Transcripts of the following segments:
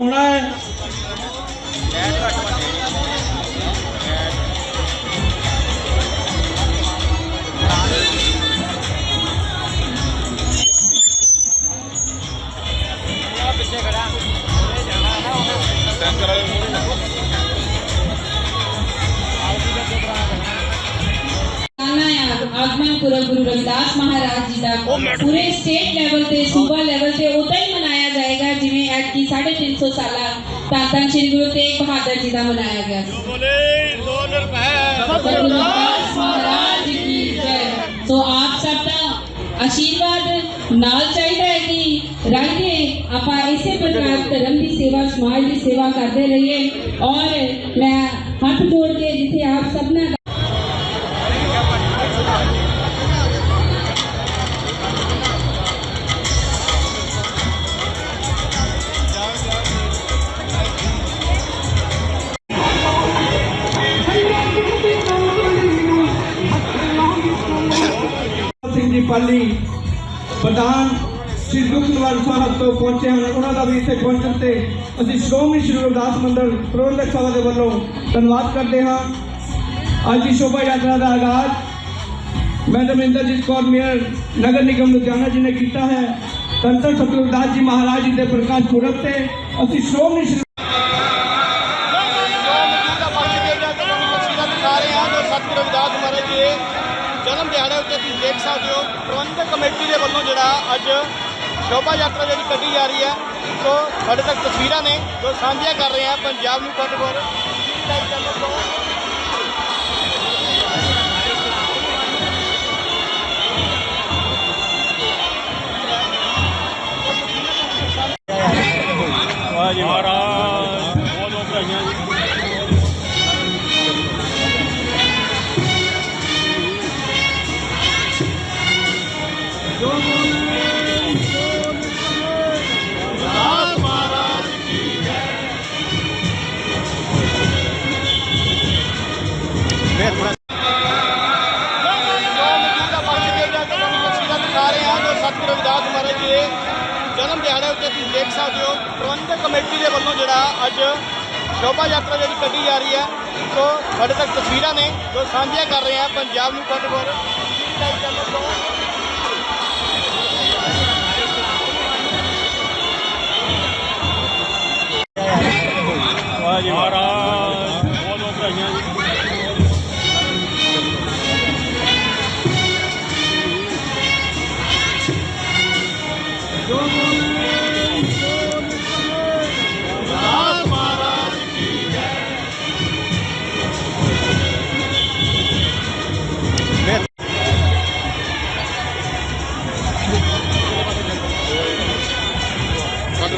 ਹੋਣਾ ਹੈ ਸਾਲਾਨਾ ਆਗਮਨ ਪੁਰਬ ਗੁਰੂ ਰਵਿਦਾਸ ਮਹਾਰਾਜ ਜੀ ਦਾ ਪੂਰੇ ਸਟੇਟ ਲੈਵਲ ਤੇ ਸੂਬਾ ਲੈਵਲ ਤੇ ਉਦਾਂ ਹੀ ਮਨਾਇਆ ਜਾਏਗਾ ਜਿਵੇਂ ਐਤਕੀ 350 ਸਾਲਾ ਤਾਂ ਤਾਂ ਸ੍ਰੀ ਗੁਰੂ ਤੇਗ ਬਹਾਦਰ ਜੀ ਦਾ ਮਨਾਇਆ ਗਿਆ ਸੀ ਬੋਲੇ ਸੋਨ ਰੁਪਏ ਗੁਰੂ ਰਵਿਦਾਸ ਮਹਾਰਾਜ ਕੀ ਜੈ ਸੋ ਆਪ ਸਭ ਦਾ ਆਸ਼ੀਰਵਾਦ ਨਾਲ ਚਾਹੀਦਾ ਹੈ ਕਿ ਰਹੀਏ ਆਪਾਂ ਇਸੇ ਪ੍ਰਕਾਰ ਧਰਮ ਦੀ ਸੇਵਾ ਸਮਾਜ ਦੀ ਸੇਵਾ ਕਰਦੇ ਰਹੀਏ ਔਰ ਪਹੁੰਚੇ ਹਨ ਉਹਨਾਂ ਦਾ ਵੀ ਇੱਥੇ ਪਹੁੰਚਣ ਤੇ ਅਸੀਂ ਸ਼੍ਰੋਮਣੀ ਸ਼੍ਰੀ ਗੁਰਦਾਸ ਮੰਡਲ ਪ੍ਰਬੰਧਕ ਸਭਾ ਦੇ ਵੱਲੋਂ ਧੰਨਵਾਦ ਕਰਦੇ ਹਾਂ। ਅੱਜ ਦੀ ਸ਼ੋਭਾ ਯਾਤਰਾ ਦਾ ਆਗਾਜ਼ ਮੈਡਮ ਇੰਦਰਜੀਤ ਕੌਰ, ਮੇਅਰ ਨਗਰ ਨਿਗਮ ਲੁਧਿਆਣਾ ਜੀ ਨੇ ਕੀਤਾ ਹੈ। ਤੰਤਰ ਸਤਿਗੁਰਦਾਸ ਜੀ ਮਹਾਰਾਜ ਜੀ ਦੇ ਪ੍ਰਕਾਸ਼ ਪੁਰਬ ਤੇ ਅਸੀਂ ਸ਼੍ਰੋਮਣੀ ਸ਼੍ਰੀ ਜਨਮ ਦਿਹਾੜੇ ਉੱਤੇ ਤੁਸੀਂ ਦੇਖ ਸਕਦੇ ਹੋ। ਪ੍ਰਬੰਧਕ ਕਮੇਟੀ ਦੇ ਵੱਲੋਂ ਜਿਹੜਾ ਅੱਜ ਸ਼ੋਭਾ ਯਾਤਰਾ ਜਿਹੜੀ ਕੱਢੀ ਜਾ ਰਹੀ ਹੈ। ਸੋ ਸਾਡੇ ਤੱਕ ਤਸਵੀਰਾਂ ਨੇ ਜੋ ਸਾਂਝੀਆਂ ਕਰ ਰਹੇ ਹਾਂ ਪੰਜਾਬ ਨੂੰ ਪੱਟਵਰ ਵਾਹ ਮਹਾਰਾਜ ਕਮੇਟੀ ਦੇ ਵੱਲੋਂ ਜਿਹੜਾ ਅੱਜ ਸ਼ੋਭਾ ਯਾਤਰਾ ਜਿਹੜੀ ਕੱਢੀ ਜਾ ਰਹੀ ਹੈ। ਸੋ ਸਾਡੇ ਤੱਕ ਤਸਵੀਰਾਂ ਨੇ ਜੋ ਸਾਂਝੀਆਂ ਕਰ ਰਹੇ ਹਾਂ ਪੰਜਾਬ ਨੂੰ ਪੱਟਵਰ ਵਾਹ ਜੀ ਮਹਾਰਾਜ ਬਹੁਤ ਬਹੁਤ ਵਧਾਈਆਂ ਜੀ।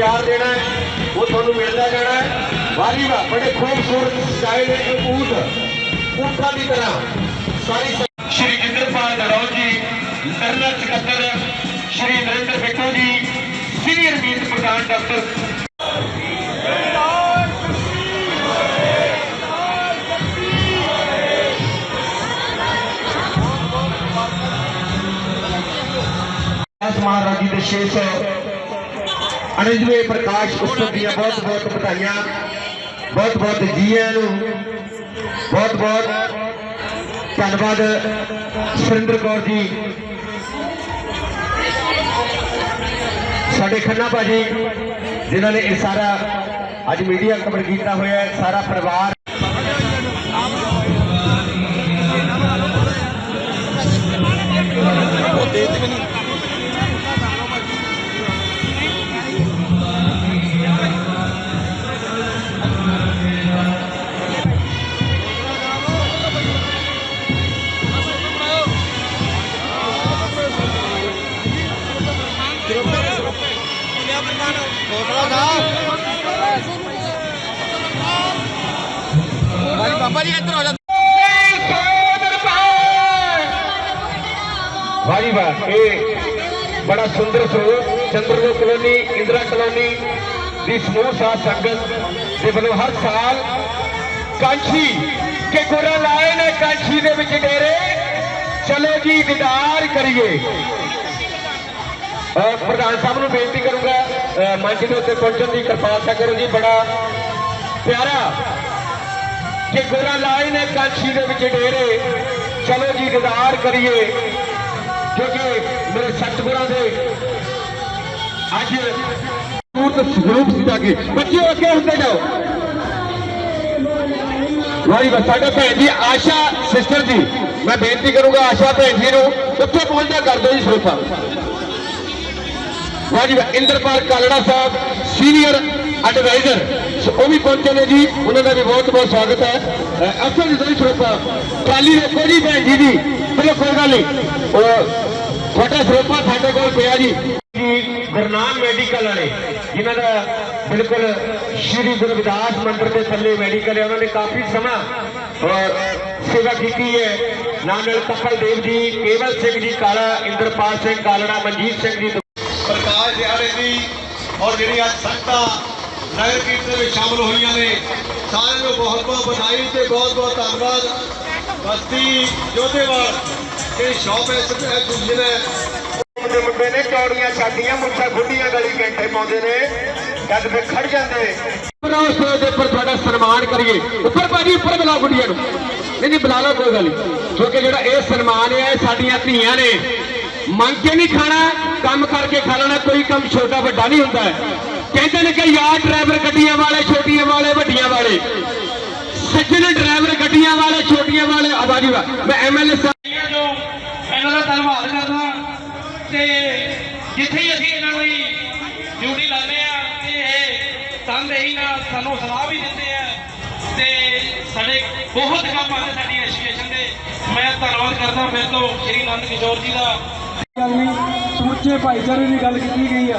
ਪਿਆਰ ਦੇਣਾ ਹੈ, ਉਹ ਤੁਹਾਨੂੰ ਮਿਲਦਾ ਜਾਣਾ ਹੈ। ਵਾਰੀ ਵਾਹ ਬੜੇ ਖੂਬਸੂਰਤ ਸਟਾਈਲ ਹੈ ਇੱਕ ਊਠ ਊਠਾਂ ਦੀ ਤਰ੍ਹਾਂ ਸਾਰੀ ਸ਼੍ਰੀ ਜਿੰਦਰਪਾਲ ਨਰੌ ਜੀ ਜਨਰਲ ਸਕੱਤਰ ਸ਼੍ਰੀ ਨਰਿੰਦਰ ਬਿੱਟੂ ਜੀ ਸੀਨੀਅਰ ਮੀਤ ਪ੍ਰਧਾਨ ਡਾਕਟਰ ਦਾਸ ਮਹਾਰਾਜ ਜੀ ਦੇ 600 ਅਨੰਦਵੇਂ ਪ੍ਰਕਾਸ਼ ਉਤਸਵ ਦੀਆਂ ਬਹੁਤ ਬਹੁਤ ਵਧਾਈਆਂ। ਬਹੁਤ ਬਹੁਤ ਜੀ ਆਇਆਂ ਨੂੰ ਬਹੁਤ ਬਹੁਤ ਧੰਨਵਾਦ ਸੁਰਿੰਦਰ ਕੌਰ ਜੀ। ਸਾਡੇ ਖੰਨਾ ਭਾਜੀ, ਜਿਨ੍ਹਾਂ ਨੇ ਇਹ ਸਾਰਾ ਅੱਜ ਮੀਡੀਆ ਕਵਰ ਕੀਤਾ ਹੋਇਆ ਹੈ, ਸਾਰਾ ਪਰਿਵਾਰ ਬਾਬਾ ਇੱਧਰ ਹੋ ਜਾ। ਵਾਹ ਵਾਹ ਇਹ ਬੜਾ ਸੁੰਦਰ ਸਰੂਪ ਚੰਦਰਲੋ ਕਲੋਨੀ, ਇੰਦਰਾ ਕਲੋਨੀ ਦੀ ਸਮੂਹ ਸਾਧ ਸੰਗਤ ਦੇ ਵੱਲੋਂ ਹਰ ਸਾਲ ਕਾਂਛੀ ਕੇ ਗੋਰਾ ਲਾਏ ਨੇ, ਕਾਂਛੀ ਦੇ ਵਿੱਚ ਡੇਰੇ। ਚਲੋ ਜੀ, ਦੀਦਾਰ ਕਰੀਏ। ਪ੍ਰਧਾਨ ਸਾਹਿਬ ਨੂੰ ਬੇਨਤੀ ਕਰੂੰਗਾ ਮੰਚ ਦੇ ਉੱਤੇ ਪਹੁੰਚਣ ਦੀ ਕਿਰਪਾਲਤਾ ਕਰੋ ਜੀ, ਬੜਾ ਪਿਆਰਾ ਕਿ ਗੋਰਾ ਲਾਏ ਨੇ ਕਾਂਛੀ ਦੇ ਵਿੱਚ ਡੇਰੇ। ਚਲੋ ਜੀ, ਦੀਦਾਰ ਕਰੀਏ। ਕਿਉਂਕਿ ਮੇਰੇ ਸਤਿਗੁਰਾਂ ਦੇ ਅੱਜ ਮੂਰਤ ਸਰੂਪ ਸਿੱਧਾ ਕੇ। ਬੱਚਿਓ, ਅੱਗੇ ਹੁੰਦੇ ਜਾਓ। ਵਾਰੀ ਵਾ ਸਾਡਾ ਭੈਣ ਜੀ, ਆਸ਼ਾ ਸਿਸਟਰ ਜੀ। ਮੈਂ ਬੇਨਤੀ ਕਰੂੰਗਾ ਆਸ਼ਾ ਭੈਣ ਜੀ ਨੂੰ, ਉੱਥੇ ਪਹੁੰਚਦਾ ਕਰ ਦਿਓ ਜੀ ਸਰੂਪਾ। ਵਾਹ ਇੰਦਰਪਾਲ ਕਾਲੜਾ ਸਾਹਿਬ, ਸੀਨੀਅਰ ਐਡਵਾਈਜ਼ਰ ਉਹ ਵੀ ਪਹੁੰਚੇ ਨੇ ਜੀ। ਉਹਨਾਂ ਦਾ ਵੀ ਬਹੁਤ ਬਹੁਤ ਸਵਾਗਤ ਹੈ। ਅਫਸਰ ਜੀ ਤੁਸੀਂ ਸਰੋਪਾ ਟਰਾਲੀ ਰੋਕੋ ਜੀ ਭੈਣ ਜੀ ਦੀ। ਚਲੋ ਕੋਈ ਗੱਲ ਨਹੀਂ। ਉਹ ਤੁਹਾਡਾ ਸਰੋਪਾ ਸਾਡੇ ਕੋਲ ਪਿਆ ਜੀ। ਜੀ ਗੁਰਨਾਮ ਮੈਡੀਕਲ ਵਾਲੇ ਜਿਨ੍ਹਾਂ ਦਾ ਬਿਲਕੁਲ ਸ਼੍ਰੀ ਗੁਰੂ ਰਵਿਦਾਸ ਮੰਦਿਰ ਦੇ ਥੱਲੇ ਮੈਡੀਕਲ ਹੈ ਉਹਨਾਂ ਨੇ ਕਾਫੀ ਸਮਾਂ ਔਰ ਸੇਵਾ ਕੀਤੀ ਹੈ। ਨਾਲ ਨਾਲ ਕਪਲ ਦੇਵ ਜੀ ਕੇਵਲ ਸਿੰਘ ਜੀ ਕਾਲਾ ਇੰਦਰਪਾਲ ਸਿੰਘ ਕਾਲੜਾ ਮਨਜੀਤ ਸਿੰਘ ਜੀ ਪ੍ਰਕਾਸ਼ ਦਿਹਾੜੇ ਦੀ ਔਰ ਜਿਹੜੀ ਅੱਜ ਸੰਗਤਾਂ ਨਗਰ ਕੀਰਤਨ ਵਿੱਚ ਸ਼ਾਮਲ ਹੋਈਆਂ ਨੇ। ਸਾਰਿਆਂ ਨੂੰ ਬਹੁਤ ਬਹੁਤ ਵਧਾਈ ਤੇ ਬਹੁਤ ਬਹੁਤ ਧੰਨਵਾਦ। ਬਸਤੀ ਜੋਧੇਵਾਲ ਜਿਹੜੀ ਸ਼ੌਪ ਹੈ ਸਿਰਫ ਦੂਜੇ ਨੇ ਦੇ ਮੁੰਡੇ ਨੇ ਚੌੜੀਆਂ ਛਾਤੀਆਂ ਮੁੱਛਾਂ ਖੁੱਡੀਆਂ ਗਲੀ ਘੰਟੇ ਪਾਉਂਦੇ ਨੇ। ਜਦ ਫਿਰ ਖੜ ਜਾਂਦੇ। ਉਸ ਦੇ ਉੱਪਰ ਤੁਹਾਡਾ ਸਨਮਾਨ ਕਰੀਏ। ਉੱਪਰ ਭਾਜੀ ਉੱਪਰ ਬੁਲਾਓ ਗੁੱਡੀਆਂ ਨੂੰ। ਨਹੀਂ ਨਹੀਂ ਬੁਲਾ ਲਓ ਕੋਈ ਗੱਲ ਨਹੀਂ। ਕਿਉਂਕਿ ਜਿਹੜਾ ਇਹ ਸਨਮਾਨ ਹੈ ਇਹ ਸਾਡੀਆਂ ਧੀਆਂ ਨੇ। ਮੰਗ ਕੇ ਨਹੀਂ ਖਾਣਾ ਕੰਮ ਕਰਕੇ ਖਾ ਲੈਣਾ ਕੋਈ ਕੰਮ ਛੋਟਾ ਵੱਡਾ ਨਹੀਂ ਹੁੰਦਾ। ਹੈ। ਕਹਿੰਦੇ ਨੇ ਕਿ ਯਾਰ ਡਰਾਈਵਰ ਗੱਡੀਆਂ ਵਾਲੇ ਛੋਟੀਆਂ ਵਾਲੇ ਵੱਡੀਆਂ ਵਾਲੇ। ਸੱਜਣ ਡਰਾਈਵਰ ਗੱਡੀਆਂ ਵਾਲੇ ਛੋਟੀਆਂ ਵਾਲੇ। ਆਬਾਦੀ ਵਾ ਮੈਂ ਐਮਐਲਏ ਸਾਹਿਬ ਜੋ ਇਹਨਾਂ ਦਾ ਧੰਨਵਾਦ ਕਰਦਾ ਤੇ ਜਿੱਥੇ ਅਸੀਂ ਇਹਨਾਂ ਲਈ ਡਿਊਟੀ ਲਾਉਂਦੇ ਆ ਤੇ ਇਹ ਤਨਦੇਹੀ ਨਾਲ ਸਾਨੂੰ ਸਲਾਹ ਵੀ ਦਿੰਦੇ ਆ। ਤੇ ਸਾਡੇ ਬਹੁਤ ਕੰਮ ਆਉਂਦੇ ਸਾਡੀ ਐਸੋਸੀਏਸ਼ਨ ਦੇ। ਮੈਂ ਧੰਨਵਾਦ ਕਰਦਾ ਫਿਰ ਤੋਂ ਸ਼੍ਰੀ ਨੰਦ ਕਿਸ਼ੋਰ ਜੀ ਦਾ। ਗੱਲ ਨਹੀਂ ਸਮੁੱਚੇ ਭਾਈਚਾਰੇ ਦੀ ਗੱਲ ਕੀਤੀ ਗਈ ਆ।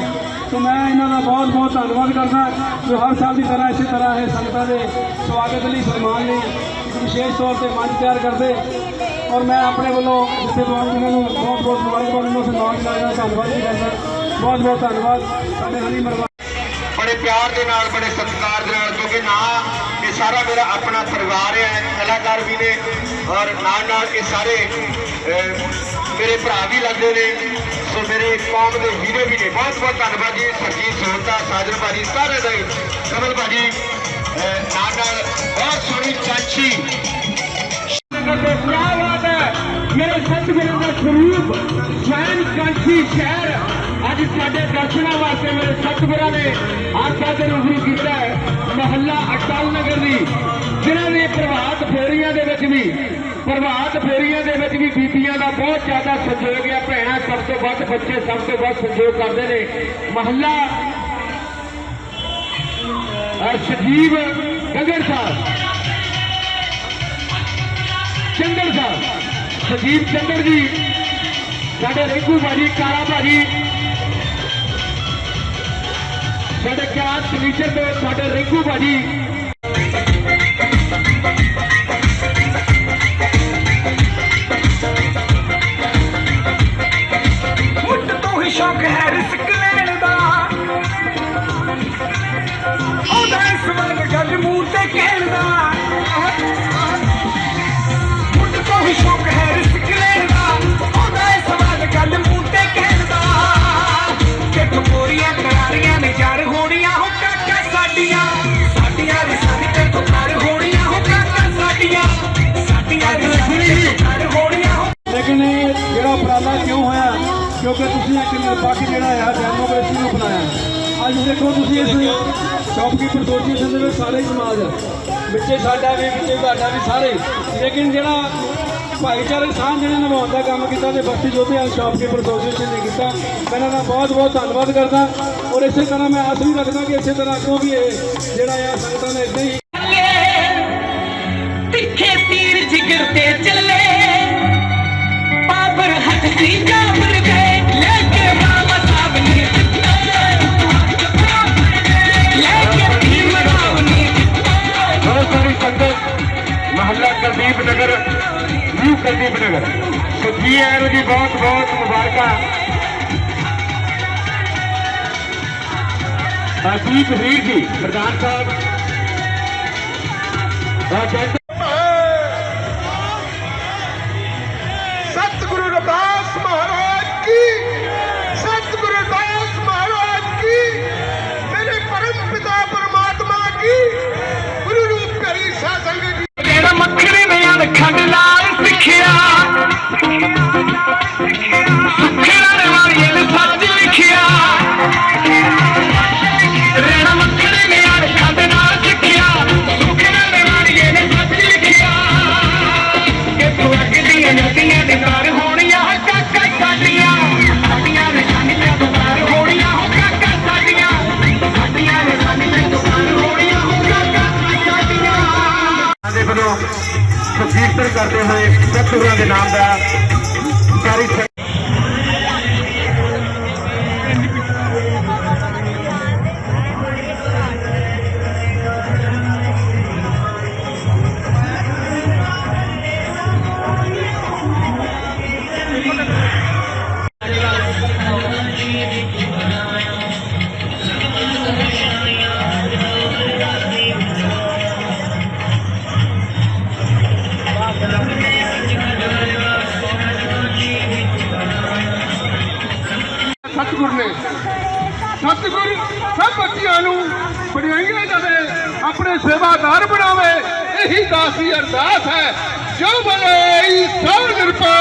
ਤੇ ਮੈਂ ਇਹਨਾਂ ਦਾ ਬਹੁਤ ਬਹੁਤ ਧੰਨਵਾਦ ਕਰਦਾ ਜੋ ਹਰ ਸਾਲ ਦੀ ਤਰ੍ਹਾਂ ਇਸੇ ਤਰ੍ਹਾਂ ਇਹ ਸੰਗਤਾਂ ਦੇ ਸਵਾਗਤ ਲਈ ਸਨਮਾਨ ਲਈ ਵਿਸ਼ੇਸ਼ ਤੌਰ ਤੇ ਮੰਚ ਤਿਆਰ ਕਰਦੇ ਔਰ ਮੈਂ ਆਪਣੇ ਵੱਲੋਂ ਜਿੱਥੇ ਬਹੁਤ ਨੂੰ ਬਹੁਤ ਬਹੁਤ ਮੁਬਾਰਕਬਾਦ ਇਹਨਾਂ ਨੂੰ ਸਨਮਾਨ ਕਰਦਾ, ਧੰਨਵਾਦ ਵੀ ਕਰਦਾ। ਬਹੁਤ ਬਹੁਤ ਧੰਨਵਾਦ। ਸਾਡੇ ਹਰੀ ਮਰਵਾ ਬੜੇ ਪਿਆਰ ਦੇ ਨਾਲ, ਬੜੇ ਸਤਿਕਾਰ ਦੇ ਨਾਲ, ਕਿਉਂਕਿ ਨਾ ਇਹ ਸਾਰਾ ਮੇਰਾ ਆਪਣਾ ਪਰਿਵਾਰ ਹੈ ਕਲਾਕਾਰ ਵੀ ਨੇ ਔਰ ਨਾਲ ਨਾਲ ਇਹ ਸਾਰੇ ਮੇਰੇ ਭਰਾ ਵੀ ਲੱਗਦੇ ਨੇ। ਸੋ ਮੇਰੇ ਕੌਮ ਦੇ ਹੀਰੇ ਵੀ ਨੇ। ਬਹੁਤ ਬਹੁਤ ਧੰਨਵਾਦ ਜੀ। ਸਰਜੀਤ ਸੋਹਤਾ ਸਾਜਨ ਭਾਜੀ ਸਾਰੇ ਦਾ ਕਮਲ ਭਾਜੀ ਨਾਲ ਨਾਲ ਬਹੁਤ ਸੋਹਣੀ ਚਾਚੀ। ਕਿਆ ਬਾਤ ਹੈ। ਮੇਰੇ ਸਤਿਗੁਰੂ ਦਾ ਸਰੂਪ ਸਵੈਨ ਕਾਂਚੀ ਸ਼ਹਿਰ ਅੱਜ ਸਾਡੇ ਦਰਸ਼ਨਾਂ ਵਾਸਤੇ ਮੇਰੇ ਸਤਿਗੁਰਾਂ ਨੇ ਆਸਾ ਦੇ ਰੂਬਰੂ ਕੀਤਾ ਹੈ। ਮਹੱਲਾ ਅਟਲ ਨਗਰ ਦੀ, ਜਿਨ੍ਹਾਂ ਨੇ ਪ੍ਰਭਾਤ ਫੇਰੀਆਂ ਦੇ ਵਿੱਚ ਵੀ ਪ੍ਰਭਾਤ ਫੇਰੀਆਂ ਦੇ ਵਿੱਚ ਵੀ ਬੀਬੀਆਂ ਦਾ ਬਹੁਤ ਜ਼ਿਆਦਾ ਸਹਿਯੋਗ ਹੈ। ਭੈਣਾਂ, ਸਭ ਤੋਂ ਵੱਧ ਬੱਚੇ, ਸਭ ਤੋਂ ਵੱਧ ਸਹਿਯੋਗ ਕਰਦੇ ਨੇ। ਮਹੱਲਾ ਅਹ ਸਜੀਵ ਗਗਨ ਸਾਹਿਬ ਚੰਦਰ ਸਾਹਿਬ ਸਜੀਵ ਚੰਦਰ ਜੀ, ਸਾਡੇ ਰਿੰਕੂ ਭਾਜੀ, ਕਾਲਾ ਭਾਜੀ। ਸਾਡੇ ਕਿਆਸ ਫਰਨੀਚਰ ਤੋਂ ਸਾਡੇ ਰਿੰਕੂ ਭਾਜੀ। ਕਿਉਂਕਿ ਤੁਸੀਂ ਇੱਕ ਨਿਰਪੱਖ ਜਿਹੜਾ ਆ ਡੈਮੋਕ੍ਰੇਸੀ ਨੂੰ ਅਪਣਾਇਆ। ਅੱਜ ਦੇਖੋ ਤੁਸੀਂ ਇਸ ਸ਼ੌਪਕੀਪਰ ਐਸੋਸੀਏਸ਼ਨ ਦੇ ਵਿੱਚ ਸਾਰੇ ਸਮਾਜ ਵਿੱਚੇ ਸਾਡਾ ਵੀ, ਵਿੱਚੇ ਤੁਹਾਡਾ ਵੀ ਸਾਰੇ। ਲੇਕਿਨ ਜਿਹੜਾ ਭਾਈਚਾਰਕ ਸਾਂਝ ਜਿਹੜੇ ਨਿਭਾਉਣ ਦਾ ਕੰਮ ਕੀਤਾ ਤੇ ਬਸਤੀ ਜੋਧੇ ਆ ਸ਼ੌਪਕੀਪਰ ਐਸੋਸੀਏਸ਼ਨ ਨੇ ਕੀਤਾ ਮੈਂ ਇਹਨਾਂ ਦਾ ਬਹੁਤ ਬਹੁਤ ਧੰਨਵਾਦ ਕਰਦਾ। ਔਰ ਇਸੇ ਤਰ੍ਹਾਂ ਮੈਂ ਆਸ ਵੀ ਰੱਖਦਾ ਕਿ ਇਸੇ ਤਰ੍ਹਾਂ ਅੱਗੋਂ ਵੀ ਇਹ ਜਿਹੜਾ ਆ ਸੰਗਤਾਂ ਨੇ ਇਦਾਂ ਹੀ ਤਿੱਖੇ ਤੀਰ ਜਿਗਰ ਤੇ ਚੱਲੇ। ਬਾਬਰ ਹੱਥ ਦੀ ਜਾਬਰ ਨਿਊ ਨਗਰ ਸੋ ਜੀ ਆਇਆਂ ਨੂੰ ਜੀ ਬਹੁਤ ਬਹੁਤ ਮੁਬਾਰਕਾਂ। ਅਸੀਤ ਵੀਰ ਜੀ, ਪ੍ਰਧਾਨ ਸਾਹਿਬ। ਕਰਦੇ ਹੋਏ ਸਤਿਗੁਰਾਂ ਦੇ ਨਾਮ ਦਾ ਸਤਿਗੁਰ ਸਭ ਬੱਚਿਆਂ ਨੂੰ ਬੜਾਈਆਂ ਦੇਵੇ ਆਪਣੇ ਸੇਵਾਦਾਰ ਬਣਾਵੇ, ਇਹੀ ਦਾਸ ਅਰਦਾਸ ਹੈ। ਜੋ ਬਣੇ ਸਭ ਨਿਰਪੈ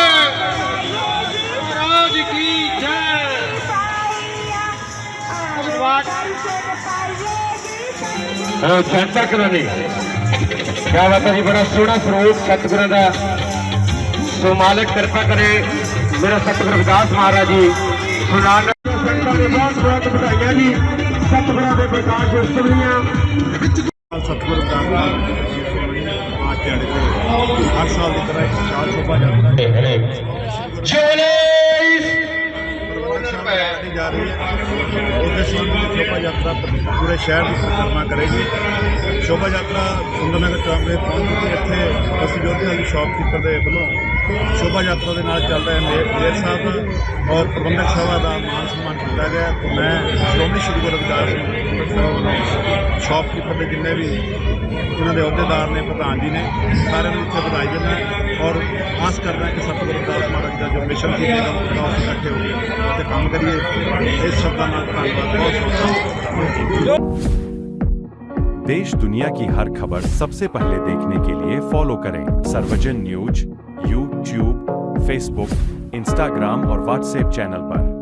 ਰਾਜ ਕੀ ਜੈ। ਉਹ ਸੈਂਟਰ ਕਲੋਨੀ ਕਿਆ ਬਾਤ ਹੈ ਬੜਾ ਸੋਹਣਾ ਸਰੂਪ ਸਤਿਗੁਰਾਂ ਦਾ। ਸੋ ਮਾਲਕ ਕਿਰਪਾ ਕਰੇ ਮੇਰਾ ਸਤਿਗੁਰ ਰਵਿਦਾਸ ਮਹਾਰਾਜ ਜੀ। ਸੁਨਾਨ ਸੰਤਾਂ ਦੇ ਬਹੁਤ ਬਹੁਤ ਵਧਾਈਆਂ ਜੀ। ਸਤਿਗੁਰਾਂ ਦੇ ਪ੍ਰਕਾਸ਼ ਉਤਸਵ ਦੀਆਂ ਸਤਿਗੁਰੂ ਦਾ ਤੇ ਹਰ ਸਾਲ ਦੀ ਤਰ੍ਹਾਂ ਇੱਕ ਵਿਸ਼ਾਲ ਸ਼ੋਭਾ ਯਾਤਰਾ ਕੱਢੀ ਜਾ ਰਹੀ ਹੈ। ਉਹਦੇ ਸੰਬੰਧ ਸ਼ੋਭਾ ਯਾਤਰਾ ਪੂਰੇ ਸ਼ਹਿਰ ਦੀ ਪਰਿਕਰਮਾ ਕਰੇਗੀ। ਸ਼ੋਭਾ ਯਾਤਰਾ ਸੁੰਦਰਨਗਰ ਚੌਂਕ ਦੇ ਪਹੁੰਚ ਕੇ ਇੱਥੇ ਅਸੀਂ ਜੋਧੇ ਵਾਲੀ ਸ਼ਾਪਕੀਪਰ ਦੇ ਵੱਲੋਂ ਸ਼ੋਭਾ ਯਾਤਰਾ ਦੇ ਨਾਲ ਚੱਲ ਰਹੇ ਮੇਰ ਮੇਰ ਸਾਹਿਬ ਔਰ ਪ੍ਰਬੰਧਕ ਸਭਾ ਦਾ ਮਾਨ ਸਨਮਾਨ ਕੀਤਾ ਗਿਆ ਤੇ ਮੈਂ ਸ਼੍ਰੋਮਣੀ ਸ਼੍ਰੀ ਗੁਰੂ ਰਵਿਦਾਸ ਸਾਹਿਬ ਵੱਲੋਂ ਸ਼ਾਪਕੀਪਰ ਦੇ ਜਿੰਨੇ ਵੀ ਇਹਨਾਂ ਦੇ ਅਹੁਦੇਦਾਰ ਨੇ ਪ੍ਰਧਾਨ ਜੀ ਨੇ ਸਾਰਿਆਂ ਨੂੰ ਇੱਥੇ ਵਧਾਈ ਦਿੰਦਾ ਔਰ ਆਸ ਕਰਦਾ ਕਿ ਸਤਿਗੁਰੂ ਰਵਿਦਾਸ ਮਹਾਰਾਜ ਦਾ ਜੋ ਮਿਸ਼ਨ ਸੀ ਉਹਦਾ ਅਸੀਂ ਇਕੱਠੇ ਹੋ ਕੇ ਤੇ ਕੰਮ ਕਰੀਏ ਇਸ ਸ਼ਬਦਾਂ ਨਾਲ ਧੰਨਵਾਦ ਬਹੁਤ ਬਹੁਤ देश दुनिया की हर खबर सबसे पहले देखने के लिए फॉलो करें Sarvjan news YouTube Facebook Instagram और व्हाट्सएप चैनल पर